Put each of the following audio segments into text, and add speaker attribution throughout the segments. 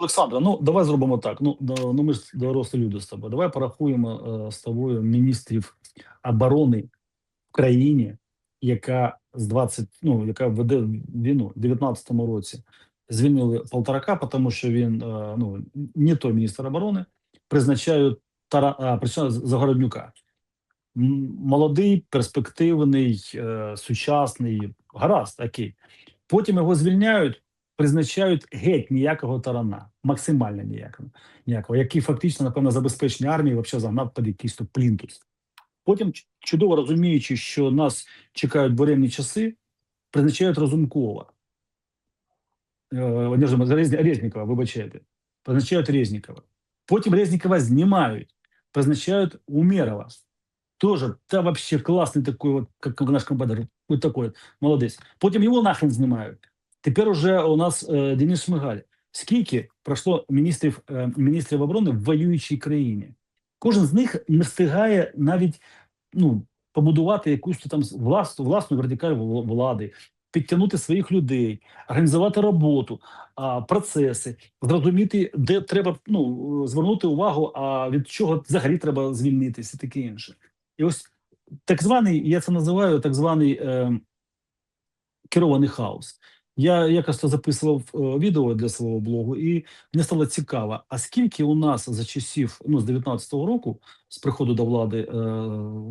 Speaker 1: Олександра, ну давай зробимо так. Ну, ну ми ж дорослі люди з тобою. Давай порахуємо е, з тобою міністрів оборони в країні, яка з 20, ну яка веде війну в 19-му році. Звільнили Полторака, тому що він е, ну не той міністр оборони, призначають Тара, а, призначають Загороднюка. Молодий, перспективний, е, сучасний, гаразд, окей. Потім його звільняють, призначають геть ніякого тарана, максимально ніякого, ніякого, який фактично, напевно, забезпечення армії взагалі загнав під якийсь то плінтус. Потім, чудово розуміючи, що нас чекають буремні часи, призначають Разумкова. Е, Резнікова, вибачайте. Призначають Резнікова. Потім Резнікова знімають, призначають Умерова. Тоже, та вообще классный такой вот, как наш комбатор, вот такой вот. Потім його нахрен знімають. Тепер уже у нас е, Денис Шмигаль. Скільки пройшло міністрів, е, міністрів оборони в воюючій країні? Кожен з них не встигає навіть ну, побудувати якусь там власну, власну вертикаль влади, підтягнути своїх людей, організувати роботу, а, процеси, зрозуміти, де треба ну, звернути увагу, а від чого взагалі треба звільнитися, і таке інше. І ось так званий, я це називаю так званий е, керований хаос. Я якось записував е, відео для свого блогу, і мені стало цікаво, а скільки у нас за часів, ну, з 19-го року, з приходу до влади е,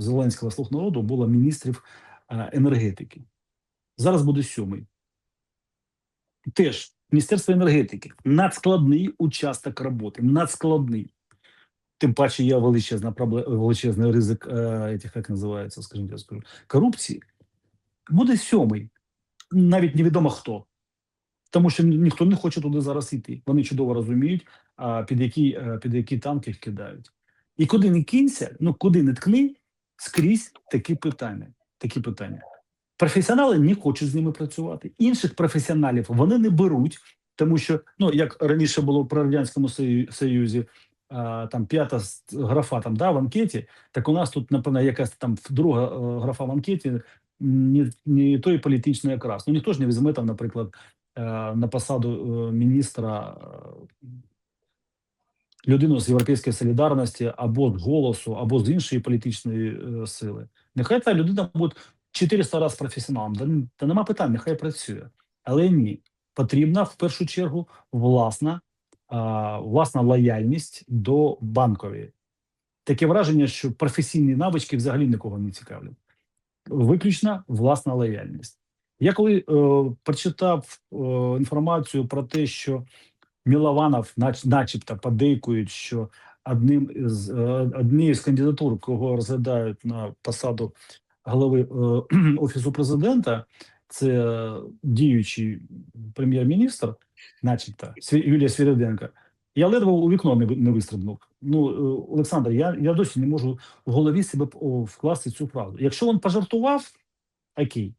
Speaker 1: Зеленського слуг народу, було міністрів е, енергетики. Зараз буде сьомий. Теж Міністерство енергетики. Надскладний участок роботи. Надскладний. Тим паче є величезна величезний ризик, е, як називається, скажімо, я скажу, корупції. Буде сьомий. Навіть невідомо хто. Тому що ніхто не хоче туди зараз йти. Вони чудово розуміють, під які, е, під які танки їх кидають. І куди не кинься, ну куди не ткни, скрізь такі питання. Такі питання. Професіонали не хочуть з ними працювати. Інших професіоналів вони не беруть, тому що, ну як раніше було при радянському союзі, там п'ята графа там да в анкеті. Так у нас тут, напевно, якась там друга е, графа в анкеті не, не той політичний якраз. Ну ніхто ж не візьме там, наприклад, е, на посаду е, міністра е, людину з європейської солідарності або з голосу, або з іншої політичної сили. Нехай та людина буде 400 разів професіоналом. Та, нема питань, нехай працює. Але ні, потрібна в першу чергу власна, власна лояльність до банкової. Таке враження, що професійні навички взагалі нікого не цікавлять. Виключно власна лояльність. Я коли е, прочитав е, інформацію про те, що Мілованов, нач, начебто, подейкують, що одним із е, однією з кандидатур, кого розглядають на посаду голови е, офісу президента, це діючий прем'єр-міністр, начебто, Юлія Свіриденко. Я ледве у вікно не, не вистрибнув. Ну, е, Олександр, я, я досі не можу в голові себе вкласти цю фразу. Якщо він пожартував, окей.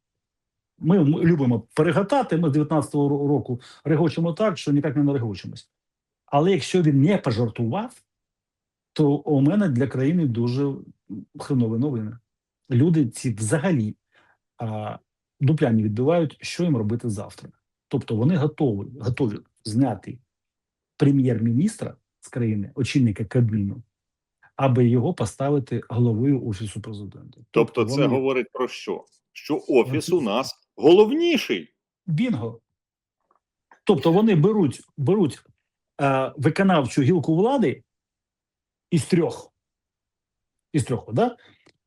Speaker 1: Ми, любимо перегатати. Ми з 19-го року регочемо так, що ніяк не нарегочемось. Але якщо він не пожартував, то у мене для країни дуже хренові новини. Люди ці взагалі а, дупляні відбивають, що їм робити завтра. Тобто вони готові, готові зняти прем'єр-міністра з країни, очільника Кабміну, аби його поставити головою офісу президента.
Speaker 2: Тобто, це
Speaker 1: Вони-
Speaker 2: говорить про що? Що офіс у нас головніший.
Speaker 1: Бінго. Тобто вони беруть, беруть е, виконавчу гілку влади із трьох. Із трьох, да?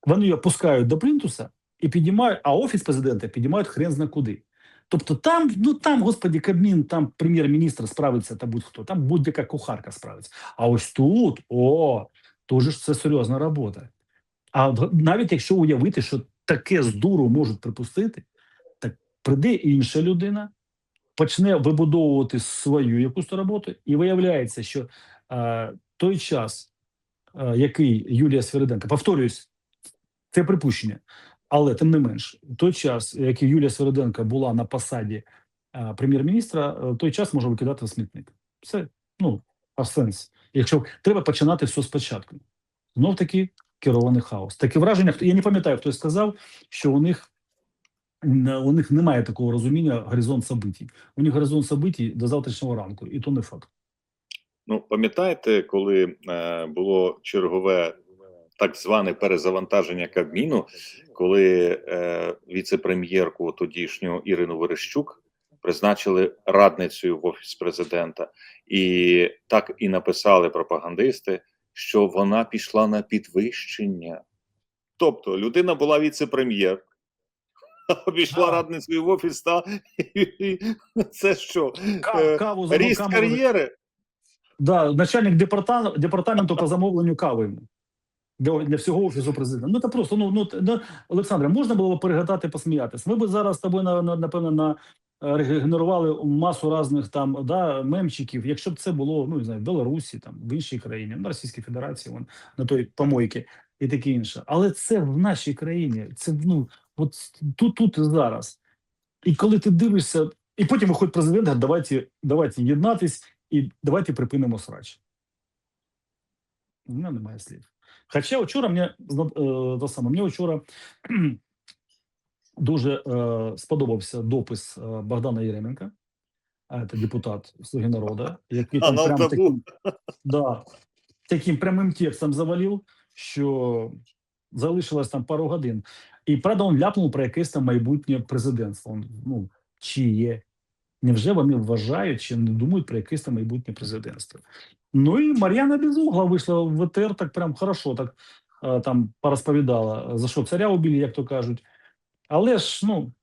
Speaker 1: Вони її пускають до плінтуса і піднімають, а офіс президента піднімають хрен зна куди. Тобто там, ну там, господі, Кабмін, там прем'єр-міністр справиться та будь-хто, там будь-яка кухарка справиться. А ось тут, о, дуже ж це серйозна робота. А навіть якщо уявити, що таке з дуру можуть припустити, так прийде інша людина, почне вибудовувати свою якусь роботу, і виявляється, що е, той час, е, який Юлія Свириденко, повторююсь, це припущення, але тим не менш, той час, який Юлія Свириденко була на посаді е, прем'єр-міністра, е, той час може викидати в смітник. Це ну а сенс. Якщо треба починати все спочатку, знов таки керований хаос. Таке враження, хто я не пам'ятаю, хто сказав, що у них у них немає такого розуміння горизонт событий. У них горизонт событий до завтрашнього ранку, і то не факт.
Speaker 2: Ну, пам'ятаєте, коли е, було чергове так зване перезавантаження Кабміну, коли е, віце-прем'єрку тодішню Ірину Верещук призначили радницею в офіс президента, і так і написали пропагандисти, що вона пішла на підвищення. Тобто людина була віце-прем'єр, а пішла
Speaker 1: Так.
Speaker 2: радницею в офіс, та це що? Е, Ріст кар'єри.
Speaker 1: Да, начальник департаменту, департаменту по замовленню кави для, всього офісу президента. Ну це просто ну, ну, ну Олександре, можна було б перегадати, посміятися. Ми б зараз з тобою на, на, напевно на е, генерували масу різних там да мемчиків. Якщо б це було ну не знаю, в Білорусі, там в іншій країні, на Російській Федерації, вон на той помойки і таке інше. Але це в нашій країні. Це ну от тут, тут зараз. І коли ти дивишся, і потім виходить президент, давайте, давайте єднатись і давайте припинимо срач. У мене немає слів. Хоча вчора мені е, саме, мені вчора дуже е, сподобався допис е, Богдана Єременка, це депутат Слуги народу, який там прям таким, да, таким прямим текстом завалив, що залишилось там пару годин. І правда, він ляпнув про якесь там майбутнє президентство. Ну, чиє? Невже вони вважають чи не думають про якесь там майбутнє президентство? Ну і Мар'яна Безугла вийшла в ВТР так прям хорошо, так е, там порозповідала, за що царя убили, як то кажуть. Але ж, ну,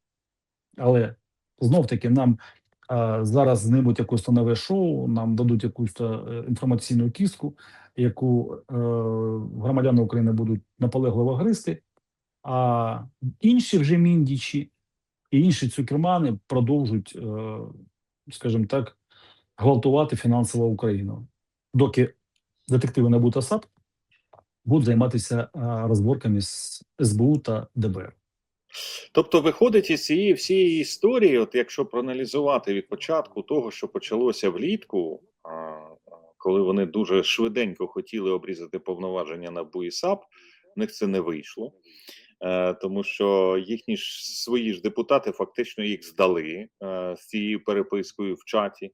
Speaker 1: але знов таки нам е, зараз знімуть якусь нове шоу, нам дадуть якусь е, інформаційну кістку, яку е, громадяни України будуть наполегливо гристи, а інші вже міндічі і інші цукермани продовжують, е, скажімо так, гвалтувати фінансово Україну, доки детективи НАБУ та САП будуть займатися е, розборками з СБУ та ДБР.
Speaker 2: Тобто, виходить із цієї всієї історії, от якщо проаналізувати від початку того, що почалося влітку, коли вони дуже швиденько хотіли обрізати повноваження на БУІСАП, в них це не вийшло. Е, Тому що їхні ж свої ж депутати фактично їх здали е, з цією перепискою в чаті.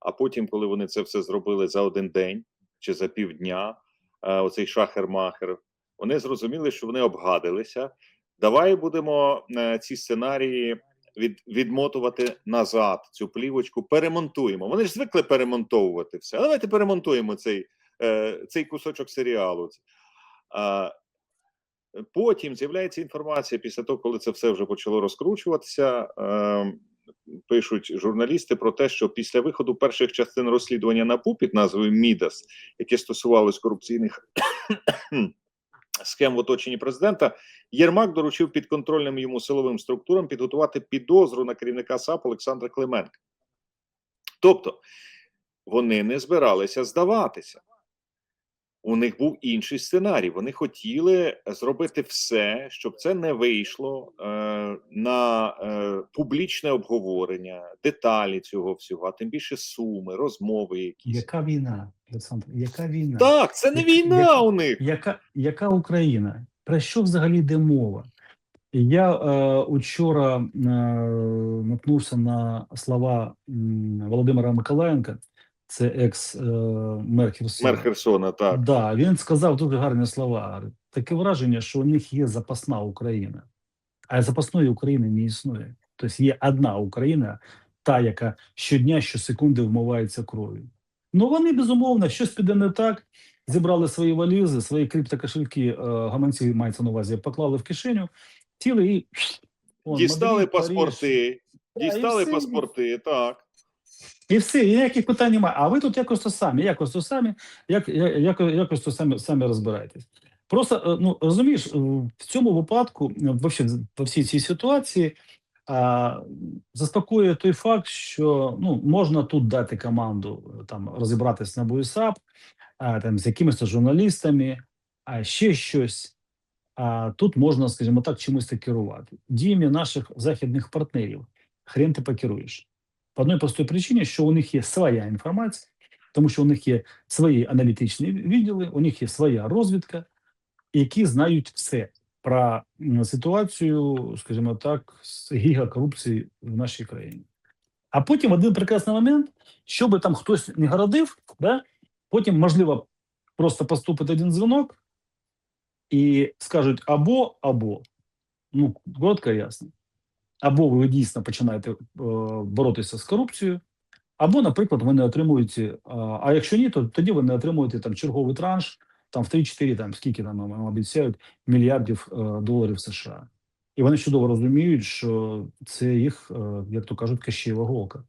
Speaker 2: А потім, коли вони це все зробили за один день чи за півдня, е, оцей шахер-махер, вони зрозуміли, що вони обгадилися. Давай будемо е, ці сценарії від, відмотувати назад. Цю плівочку перемонтуємо. Вони ж звикли перемонтовувати все. А давайте перемонтуємо цей, е, цей кусочок серіалу. А, потім з'являється інформація після того, коли це все вже почало розкручуватися. Е, пишуть журналісти про те, що після виходу перших частин розслідування НАПУ під назвою Мідас, яке стосувалось корупційних схем в оточенні президента, Єрмак доручив підконтрольним йому силовим структурам підготувати підозру на керівника САП Олександра Клименка. Тобто вони не збиралися здаватися. У них був інший сценарій. Вони хотіли зробити все, щоб це не вийшло е, на е, публічне обговорення, деталі цього всього, а тим більше суми, розмови якісь.
Speaker 1: Яка війна, Олександр? Яка війна?
Speaker 2: Так, це не війна
Speaker 1: яка-
Speaker 2: у них.
Speaker 1: Яка, яка Україна? Про що взагалі йде мова? Я е, учора е, наткнувся на слова Володимира Миколаєнка, це екс-мер Херсона.
Speaker 2: Мер Херсона, так.
Speaker 1: Да, він сказав дуже гарні слова. Таке враження, що у них є запасна Україна, а запасної України не існує. Тобто є одна Україна, та, яка щодня, щосекунди вмивається кров'ю. Ну вони безумовно щось піде не так. Зібрали свої валізи, свої криптокошельки, е, гаманці мається на увазі, поклали в кишеню, тіли і он,
Speaker 2: Дістали
Speaker 1: Мадрид, Париж.
Speaker 2: паспорти,
Speaker 1: Да, і
Speaker 2: дістали паспорти, так.
Speaker 1: І все, ніяких питань немає. А ви тут якось то самі, якось то самі, як, як, якось то самі, самі розбираєтесь. Просто е, ну розумієш, е, в цьому випадку, е, вообще по всій цій ситуації, а, заспокоює той факт, що ну можна тут дати команду там розібратися на БУСАП, там з якимись журналістами, а ще щось. А тут можна, скажімо так, чимось керувати. Діями наших західних партнерів. Хрен ти покеруєш. По одній простій причині, що у них є своя інформація, тому що у них є свої аналітичні відділи, у них є своя розвідка, які знають все про ситуацію, скажімо так, з гігакорупції в нашій країні. А потім один прекрасний момент, що би там хтось не городив, да, Потім, можливо, просто поступить один дзвінок і скажуть або, або. Ну, коротко ясно. Або ви дійсно починаєте е, боротися з корупцією, або, наприклад, ви не отримуєте. е, а якщо ні, то тоді ви не отримуєте там черговий транш, там в 3-4, там скільки там вам обіцяють мільярдів е, доларів США. І вони чудово розуміють, що це їх, е, як то кажуть, кащева голка.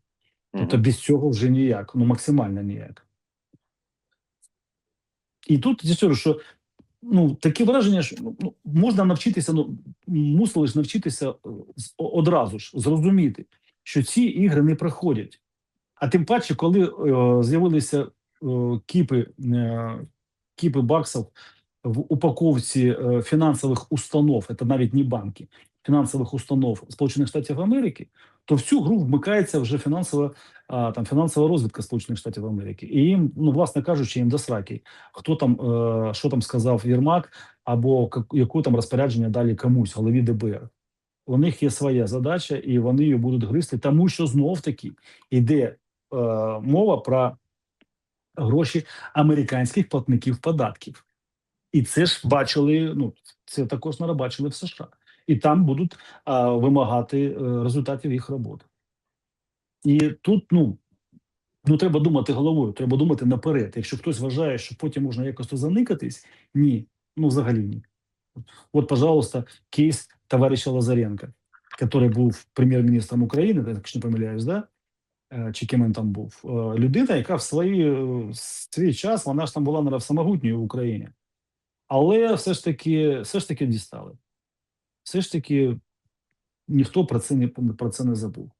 Speaker 1: Тобто без цього вже ніяк, ну максимально ніяк. І тут я скажу, що ну таке враження, що ну, ну, можна навчитися, ну мусили ж навчитися е, одразу ж зрозуміти, що ці ігри не проходять. А тим паче, коли е, з'явилися е, кіпи, е, кіпи баксів в упаковці е, фінансових установ, це навіть не банки, фінансових установ Сполучених Штатів Америки, то в цю гру вмикається вже фінансова там фінансова розвідка Сполучених Штатів Америки. І їм, ну власне кажучи, їм до сраки, хто там е, що там сказав Єрмак, або яку там розпорядження далі комусь, голові ДБР. У них є своя задача, і вони її будуть гристи, тому що знов таки йде е, мова про гроші американських платників податків. І це ж бачили. Ну це також нарабачили в США, і там будуть вимагати е, результатів їх роботи. І тут, ну. Ну, треба думати головою, треба думати наперед. Якщо хтось вважає, що потім можна якось заникатись, ні, ну взагалі ні. От, пожалуйста, кейс товариша Лазаренка, який був прем'єр-міністром України, якщо не помиляюсь, да? Е, чи ким він там був. Е, Людина, яка в свої, свій час, вона ж там була наверно, самогутньою в Україні. Але все ж таки, все ж таки дістали. Все ж таки ніхто про це не, про це не забув.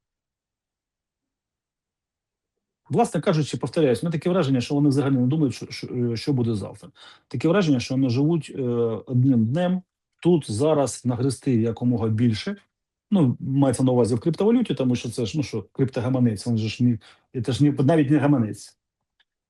Speaker 1: Власне кажучи, повторяюсь, мене таке враження, що вони взагалі не думають, що, що, що буде завтра. Таке враження, що вони живуть е, одним днем тут зараз нагрести якомога більше. Ну, мається на увазі в криптовалюті, тому що це ж ну що, криптогаманець, він же ж ні, це ж ні, навіть не гаманець.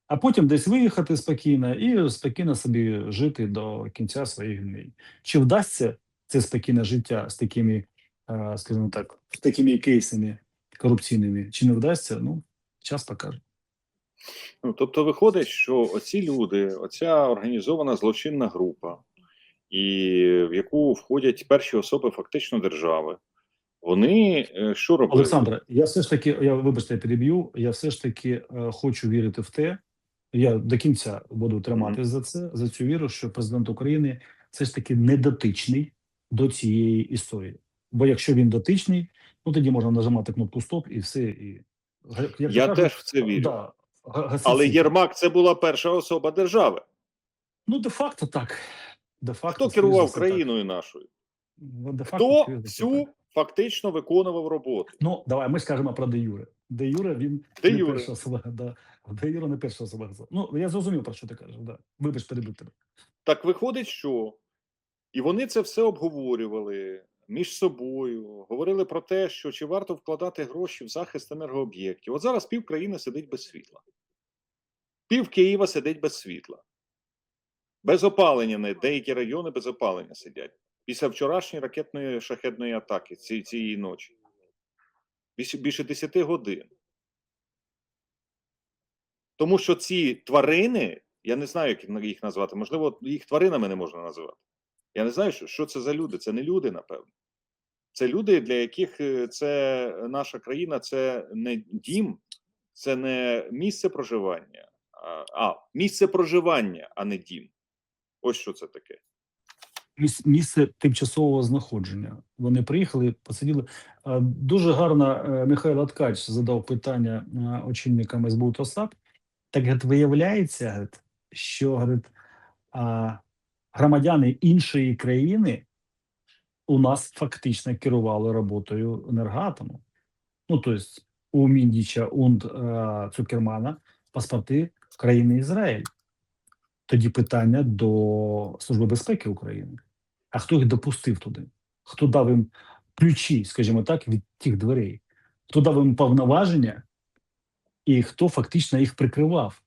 Speaker 1: А потім десь виїхати спокійно і спокійно собі жити до кінця своїх днів. Чи вдасться це спокійне життя з такими, е, скажімо так, з такими кейсами корупційними, чи не вдасться? Ну, час покаже.
Speaker 2: Ну, тобто виходить, що оці люди, оця організована злочинна група, і в яку входять перші особи фактично держави, вони е, що робили?
Speaker 1: Олександре, я все ж таки, я вибачте, я переб'ю. Я все ж таки е, хочу вірити в те. Я до кінця буду триматись за це, за цю віру, що президент України все ж таки не дотичний до цієї історії. Бо якщо він дотичний, ну тоді можна нажимати кнопку стоп і все. І як
Speaker 2: Я
Speaker 1: кажуть,
Speaker 2: теж в це вірю.
Speaker 1: Да,
Speaker 2: Але. Єрмак це була перша особа держави.
Speaker 1: Ну, де-факто так. Де-факто,
Speaker 2: Хто керував
Speaker 1: за так.
Speaker 2: країною нашою?
Speaker 1: Ну, де-факто,
Speaker 2: Хто всю
Speaker 1: так.
Speaker 2: фактично виконував роботу?
Speaker 1: Ну, давай ми скажемо про де Юре. Де Юре він
Speaker 2: Де
Speaker 1: не
Speaker 2: Юре.
Speaker 1: перша особа. Да. Де Юре не перша особа. Ну, я зрозумів, про що ти кажеш. Да. Вибач, перебив тебе.
Speaker 2: Так виходить, що і вони це все обговорювали між собою, говорили про те, що чи варто вкладати гроші в захист енергооб'єктів. От зараз пів країни сидить без світла, пів Києва сидить без світла, без опалення. Не деякі райони без опалення сидять після вчорашньої ракетної шахетної атаки ці, цієї ночі. Більше, більше 10 годин. Тому що ці тварини, я не знаю, як їх назвати, можливо, їх тваринами не можна називати. Я не знаю, що, це за люди. Це не люди, напевно. Це люди, для яких е, це наша країна, це не дім, це не місце проживання, а, місце проживання, а не дім. Ось що це таке.
Speaker 1: Місце тимчасового знаходження. Вони приїхали, посиділи. Дуже гарно е, Михайло Ткач задав питання е, очільникам СБУ та САП. Так виявляється, що громадяни іншої країни у нас фактично керували роботою енергоатому. Ну, тобто, у Міндіча und е, Цукермана паспорти країни Ізраїль. Тоді питання до Служби безпеки України. А хто їх допустив туди? Хто дав їм ключі, скажімо так, від тих дверей? Хто дав їм повноваження, і хто фактично їх прикривав?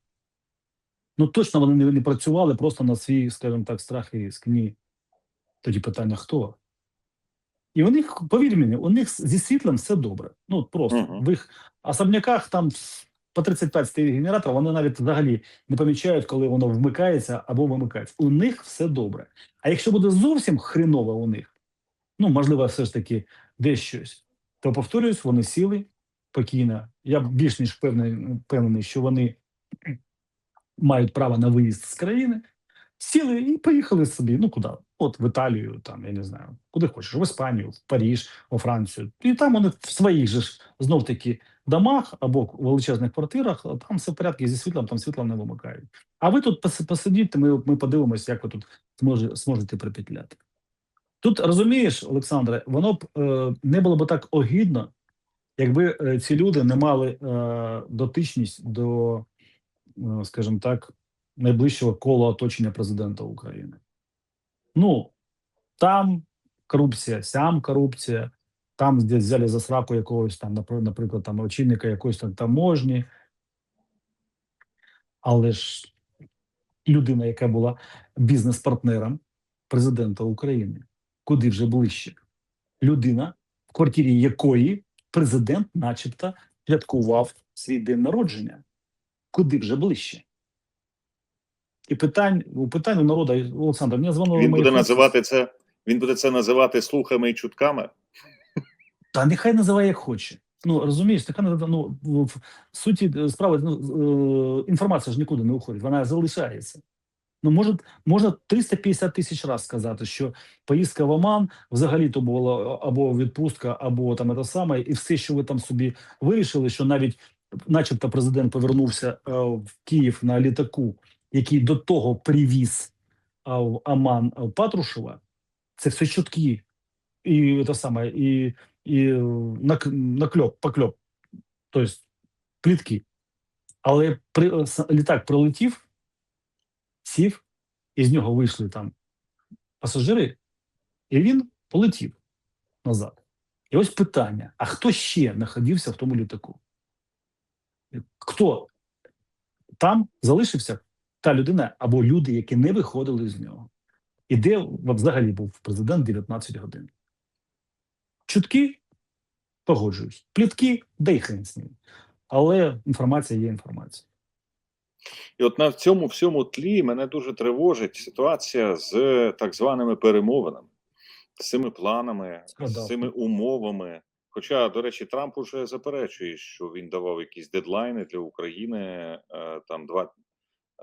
Speaker 1: Ну точно вони не, не працювали просто на свій, скажімо так, страх і ризик. Ні. Тоді питання хто? І у них, повір мені, у них зі світлом все добре. Ну от просто
Speaker 2: Мгм.
Speaker 1: в їх особняках там по 35 стоїть генератор, вони навіть взагалі не помічають, коли воно вмикається або вимикається. У них все добре. А якщо буде зовсім хреново у них, ну можливо, все ж таки десь щось, то повторюсь, вони сіли спокійно. Я більш ніж впевнений, впевнений, що вони мають право на виїзд з країни, сіли і поїхали собі. Ну куди? От в Італію, там я не знаю, куди хочеш, в Іспанію, в Паріж, у Францію. І там вони в своїх же ж знов таки домах або величезних квартирах, там все в порядку зі світлом, там світло не вимикають. А ви тут пос- посидіть, ми, ми подивимося, як ви тут зможе, зможете припетляти. Тут розумієш, Олександре, воно б е, не було б так огідно, якби е, ці люди не мали е, дотичність до, скажімо так, найближчого кола оточення президента України. Ну, там корупція, сям корупція, там десь взяли за сраку якогось там, наприклад, там очільника якоїсь там таможні. Але ж людина, яка була бізнес-партнером президента України, куди вже ближче. Людина, в квартирі якої президент, начебто, святкував свій день народження. Куди вже ближче. І питань, у питань у народу, Олександр, мені дзвонили
Speaker 2: Він буде називати це. Він буде це називати слухами і чутками.
Speaker 1: Та нехай називає як хоче. Ну розумієш, називає, ну в суті е, справи ну, е, інформація ж нікуди не уходить, вона залишається. Ну, може, можна 350 тисяч разів сказати, що поїздка в Оман взагалі то була або відпустка, або там те саме, і все, що ви там собі вирішили, що навіть, начебто, президент повернувся е, в Київ на літаку, який до того привіз е, в Оман е, Патрушева, це все чутки. І те саме, і, і накльоп, покльоп, тобто плітки. Але при, літак прилетів, сів, і з нього вийшли там пасажири, і він полетів назад. І ось питання: а хто ще знаходився в тому літаку? Хто там залишився? Та людина або люди, які не виходили з нього. І де взагалі був президент 19 годин? Чутки погоджуюсь. Плітки, дай хрен з ним. Але інформація є інформація.
Speaker 2: І от на цьому всьому тлі мене дуже тривожить ситуація з так званими перемовинами, з цими планами, з цими умовами. Хоча, до речі, Трамп уже заперечує, що він давав якісь дедлайни для України, е, там два,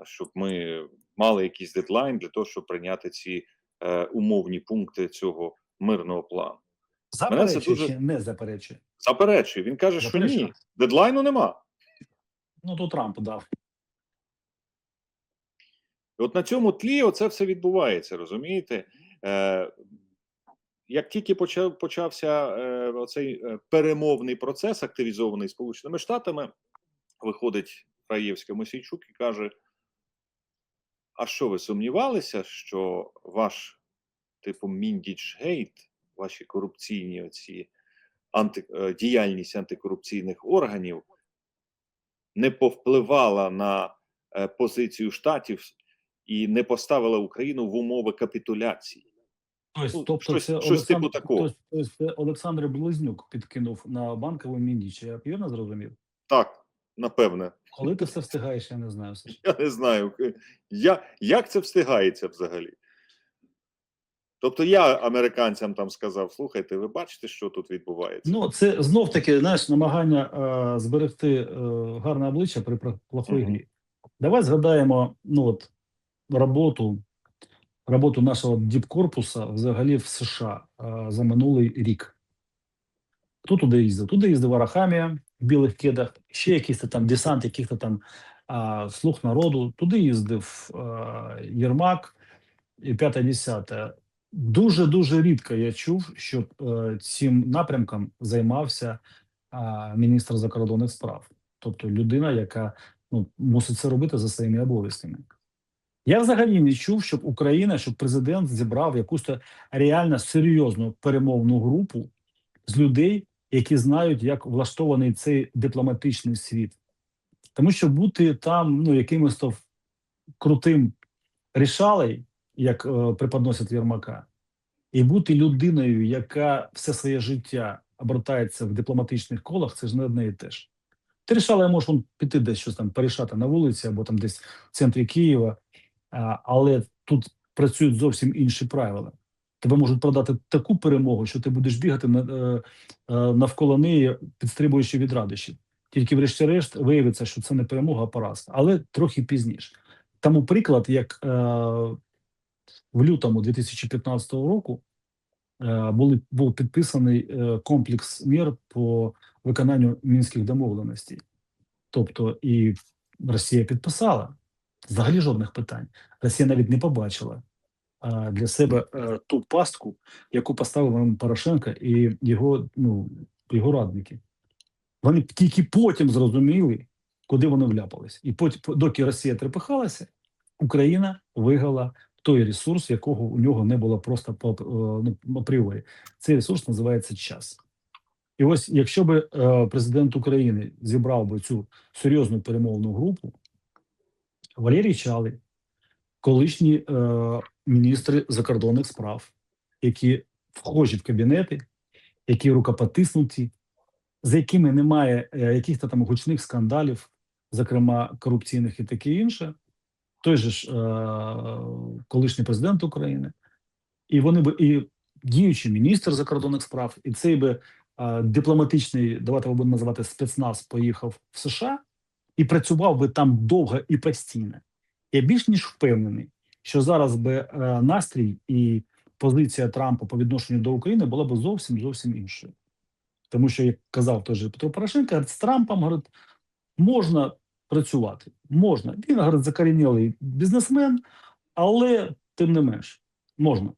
Speaker 2: щоб ми мали якийсь дедлайн для того, щоб прийняти ці е, умовні пункти цього мирного плану. Мене це
Speaker 1: Заперечує
Speaker 2: дуже-
Speaker 1: чи не заперечує?
Speaker 2: Заперечує. Він каже, що ні, дедлайну нема.
Speaker 1: Ну, то Трамп дав.
Speaker 2: І от на цьому тлі оце все відбувається, розумієте? Е, як тільки почав, почався е, оцей е, перемовний процес, активізований Сполученими Штатами, виходить Раєвська Мосійчук і каже: А що ви сумнівалися, що ваш, типу, Міндіч Гейт, ваші корупційні оці анти, е, діяльність антикорупційних органів не повпливала на е, позицію штатів і не поставила Україну в умови капітуляції.
Speaker 1: Тобто,
Speaker 2: Ну,
Speaker 1: тобто
Speaker 2: щось-
Speaker 1: це
Speaker 2: щось типу такого.
Speaker 1: тобто, тобто Олександр Близнюк підкинув на банкову міндіч. Я вірно зрозумів?
Speaker 2: Так, напевне.
Speaker 1: Коли ти все встигаєш, я не знаю. Саш.
Speaker 2: Я не знаю, я, як це встигається взагалі. Тобто я американцям там сказав: слухайте, ви бачите, що тут відбувається?
Speaker 1: Ну, це знов таки знаєш, намагання е, зберегти е, гарне обличчя при плохої грі. Давай згадаємо ну, от, роботу, роботу нашого діпкорпуса взагалі в США е, за минулий рік. Хто туди їздив? Туди їздив Арахамія в білих кедах, ще якийсь там десант, яких-то там а, слух народу. Туди їздив а, Єрмак і п'яте десяте. Дуже дуже рідко я чув, щоб е, цим напрямком займався а, міністр закордонних справ, тобто людина, яка ну, мусить це робити за своїми обов'язками. Я взагалі не чув, щоб Україна, щоб президент зібрав якусь реально серйозну перемовну групу з людей, які знають, як влаштований цей дипломатичний світ. Тому що бути там ну, якимось то крутим рішалей, як е, преподносять Єрмака, і бути людиною, яка все своє життя обертається в дипломатичних колах, це ж не одне і те ж. Ти рішала, можеш он піти десь щось там порішати на вулиці або там десь в центрі Києва, але тут працюють зовсім інші правила. Тебе можуть продати таку перемогу, що ти будеш бігати е, е, навколо неї, підстрибуючи від радощів. Тільки, врешті-решт, виявиться, що це не перемога, а поразка, але трохи пізніше. Тому приклад, як е, в лютому 2015 року е, були, був підписаний е, комплекс мір по виконанню мінських домовленостей. Тобто, і Росія підписала взагалі жодних питань. Росія навіть не побачила для себе е, ту пастку, яку поставив нам Порошенко і його, ну, його радники. Вони тільки потім зрозуміли, куди вони вляпались. І потім, доки Росія трепихалася, Україна виграла той ресурс, якого у нього не було просто по е, ну, апріорі. Цей ресурс називається час. І ось, якщо би е, президент України зібрав би цю серйозну перемовну групу, Валерій Чалий, колишні е, міністри закордонних справ, які вхожі в кабінети, які рукопотиснуті, за якими немає е, якихось там гучних скандалів, зокрема корупційних і таке інше, той же ж е, колишній президент України, і вони би і діючий міністр закордонних справ, і цей би е, дипломатичний, давайте будемо називати спецназ, поїхав в США і працював би там довго і постійно. Я більш ніж впевнений, що зараз би е, настрій і позиція Трампа по відношенню до України була б зовсім зовсім іншою. Тому що, як казав той же Петро Порошенко, з Трампом говорить, можна працювати, можна. Він говорить, закорінілий бізнесмен, але тим не менш можна.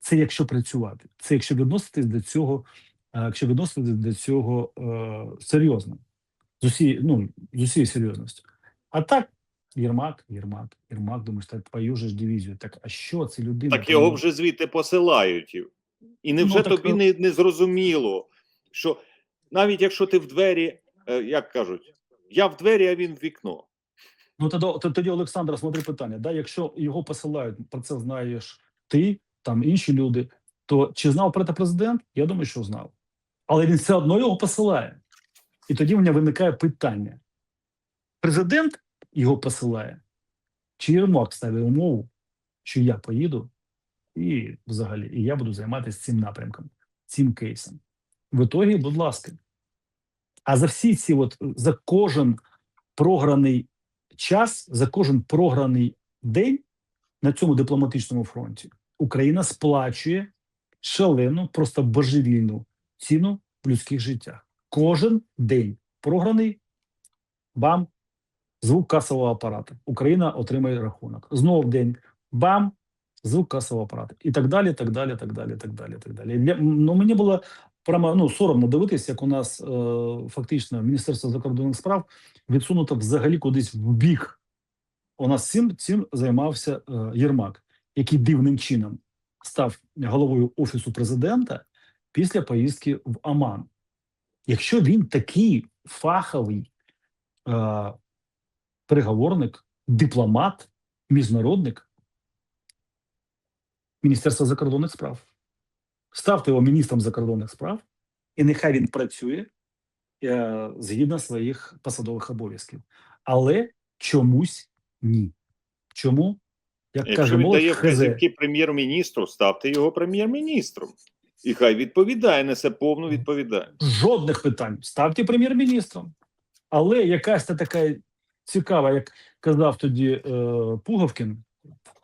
Speaker 1: Це якщо працювати, це якщо відноситись до цього, е, якщо відноситись до цього е, серйозно, з усією, ну, з усією серйозністю. А так, Єрмак, Єрмак, Єрмак, думаєш, так твою ж дивізію. Так, а що це людина?
Speaker 2: Так його вже звідти посилають. І невже
Speaker 1: Ну, так,
Speaker 2: тобі не, не зрозуміло, що навіть якщо ти в двері, е, як кажуть, я в двері, а він в вікно.
Speaker 1: Ну тоді, то- тоді Олександра, смотри питання. Да, якщо його посилають, про це знаєш ти, там інші люди, то чи знав про це президент? Я думаю, що знав. Але він все одно його посилає. І тоді в мене виникає питання: президент його посилає, чи Єрмак ставить умову, що я поїду, і взагалі, і я буду займатися цим напрямком, цим кейсом. В ітогі, будь ласка. А за всі ці, от за кожен програний час, за кожен програний день на цьому дипломатичному фронті Україна сплачує шалену, просто божевільну ціну в людських життях. Кожен день програний бам, звук касового апарата. Україна отримає рахунок. Знов день бам, звук касового апарата. І так далі, так далі, так далі, так далі, так далі. Для, ну, мені було прямо ну, соромно дивитися, як у нас е, фактично Міністерство закордонних справ відсунуто взагалі кудись в бік. У нас цим, цим займався е, Єрмак, який дивним чином став головою офісу президента після поїздки в Оман. Якщо він такий фаховий е, переговорник, дипломат, міжнародник Міністерства закордонних справ, ставте його міністром закордонних справ, і нехай він працює е, згідно своїх посадових обов'язків. Але чомусь ні. Чому? Як
Speaker 2: Якщо
Speaker 1: каже
Speaker 2: він
Speaker 1: молодь,
Speaker 2: дає вказівки прем'єр-міністру, ставте його прем'єр-міністром. І хай відповідає, несе повну відповідальність.
Speaker 1: жодних питань. Ставте прем'єр-міністром. Але якась та така цікава, як казав тоді е, Пуговкін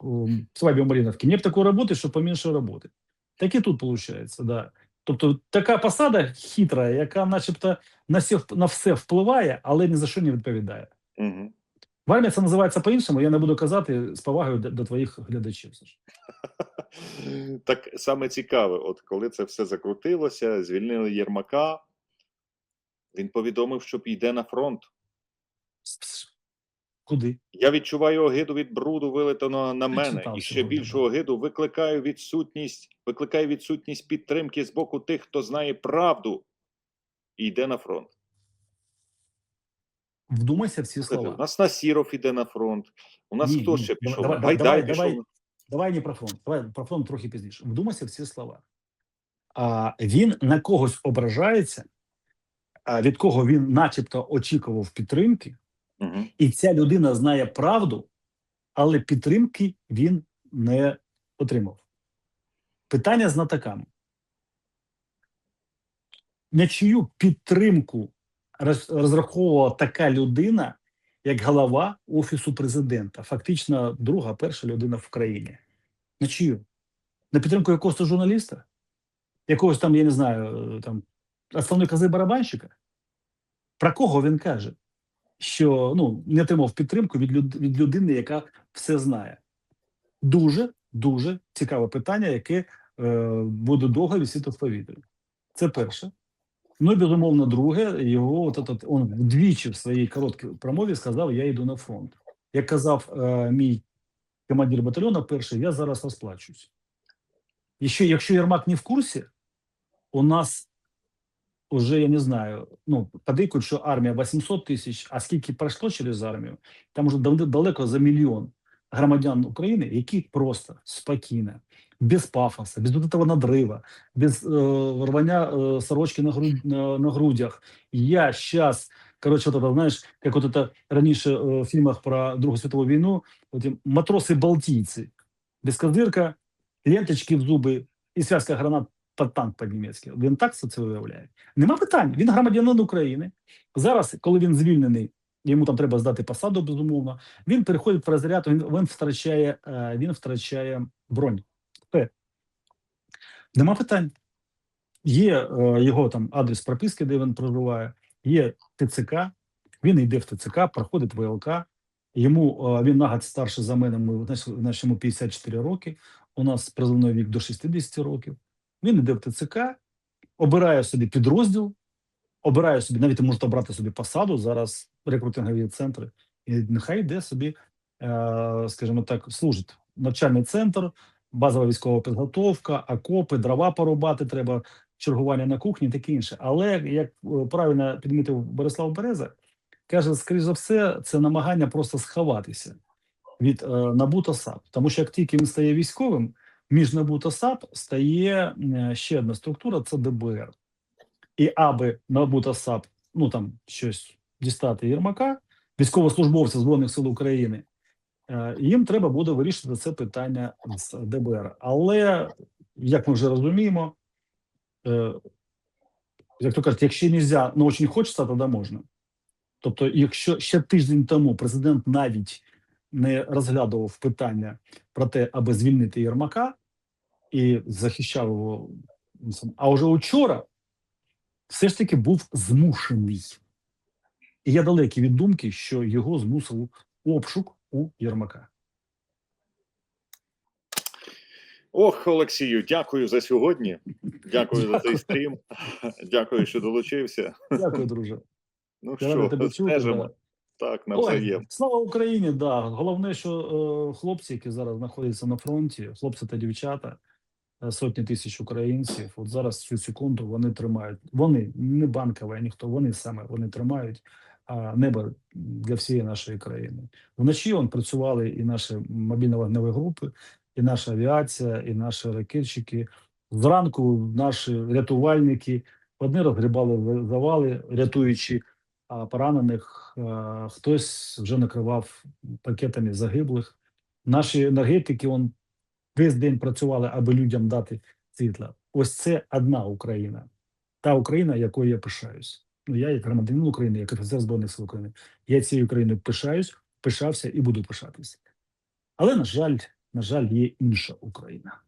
Speaker 1: в свадьбі Маріновки, не б такої роботи, що поменше роботи. Так і тут виходить, да. Тобто така посада хитра, яка начебто на все, на все впливає, але ні за що не відповідає.
Speaker 2: Угу.
Speaker 1: В армії це називається по-іншому, я не буду казати з повагою до, до твоїх глядачів.
Speaker 2: Так саме цікаве, от коли це все закрутилося, звільнили Єрмака, він повідомив, що піде на фронт.
Speaker 1: Куди?
Speaker 2: Я відчуваю огиду від бруду, вилетаного на мене, і ще більшу огиду викликаю відсутність, викликає відсутність підтримки з боку тих, хто знає правду і йде на фронт.
Speaker 1: Вдумайся в ці слова.
Speaker 2: У нас Насіров іде на фронт. У нас
Speaker 1: Ні,
Speaker 2: хто
Speaker 1: ні,
Speaker 2: ще
Speaker 1: давай-
Speaker 2: пішов?
Speaker 1: давай-
Speaker 2: Гайдай
Speaker 1: давай-
Speaker 2: пішов.
Speaker 1: давай. Давай не про фронт, давай про фронт трохи пізніше. Вдумайся в ці слова. А, він на когось ображається, а, від кого він, начебто, очікував підтримки,
Speaker 2: Угу.
Speaker 1: і ця людина знає правду, але підтримки він не отримав. Питання з знатоками. На чию підтримку розраховувала така людина, як голова Офісу президента, фактично друга, перша людина в країні. На чию? На підтримку якогось журналіста? Якогось там, я не знаю, е, там основної кози барабанщика? Про кого він каже? Що ну, не отримав підтримку від, люд, від людини, яка все знає. Дуже, дуже цікаве питання, яке е, буде довго висіти в повітрі. Це перше. Ну безумовно, друге, його от, от, он вдвічі в своїй короткій промові сказав: Я йду на фронт. Як казав е, мій командир батальйону, перший, я зараз розплачусь. І ще, якщо Єрмак не в курсі, у нас уже, я не знаю, ну, подейкують, що армія 800 тисяч, а скільки пройшло через армію, там уже дал- далеко за мільйон громадян України, які просто спокійно, без пафоса, без вот этого надрива, без э, рвання э, сорочки на, грудь, на, на грудях. Я сейчас, короче, вот это, знаешь, как вот это раньше э, в фильмах про Другу світову війну, вот эти матроси-балтійці, без козирка, ленточки в зуби і зв'язка гранат під танк по-німецьки. Він так це уявляє. Нема питань. Він громадянин України. Зараз, коли він звільнений, йому там треба здати посаду, безумовно. Він переходить в розряд, він, він втрачає, е, він втрачає бронь. Все. Нема питань. Є е, його там адрес прописки, де він проживає, є ТЦК. Він йде в ТЦК, проходить ВЛК. Йому е, він нагадь старший за мене. Ми йому 54 роки. У нас призовний вік до 60 років. Він йде в ТЦК, обирає собі підрозділ, обирає собі, навіть може обрати собі посаду зараз рекрутингові центри, і нехай йде собі, е, скажімо так, служить навчальний центр, базова військова підготовка, окопи, дрова порубати треба, чергування на кухні, таке інше. Але як е, правильно підмітив Борислав Береза, каже, скоріш за все, це намагання просто сховатися від е, НАБУ та САП. Тому що як тільки він стає військовим, між НАБУ та САП стає е, ще одна структура це ДБР. І аби НАБУ та САП, ну там щось дістати Єрмака, військовослужбовця Збройних сил України, їм треба буде вирішити це питання з ДБР. Але, як ми вже розуміємо, е, як то кажуть, якщо не можна, ну дуже хочеться, тоді можна. Тобто, якщо ще тиждень тому президент навіть не розглядував питання про те, аби звільнити Єрмака і захищав його, а вже вчора все ж таки був змушений. І я далекий від думки, що його змусив обшук у Єрмака.
Speaker 2: Ох, Олексію, дякую за сьогодні. Дякую за цей стрім. Дякую, що долучився.
Speaker 1: Дякую, друже.
Speaker 2: Ну
Speaker 1: тебе
Speaker 2: що,
Speaker 1: чути.
Speaker 2: стежимо. Так, навзаєм.
Speaker 1: слава Україні! Да. Головне, що е, хлопці, які зараз знаходяться на фронті, хлопці та дівчата, е, сотні тисяч українців, от зараз цю секунду вони тримають. Вони не банкове, ніхто, вони саме вони тримають небо для всієї нашої країни. Вночі он працювали і наші мобільно-вогневі групи, і наша авіація, і наші ракетчики. Зранку наші рятувальники одні розгрібали завали, рятуючи поранених хтось вже накривав пакетами загиблих. Наші енергетики он весь день працювали, аби людям дати світла. Ось це одна Україна, та Україна, якою я пишаюсь. Ну я як громадянин України, як офіцер збройних сил України. Я цією країною пишаюсь, пишався і буду пишатися. Але на жаль, на жаль, є інша Україна.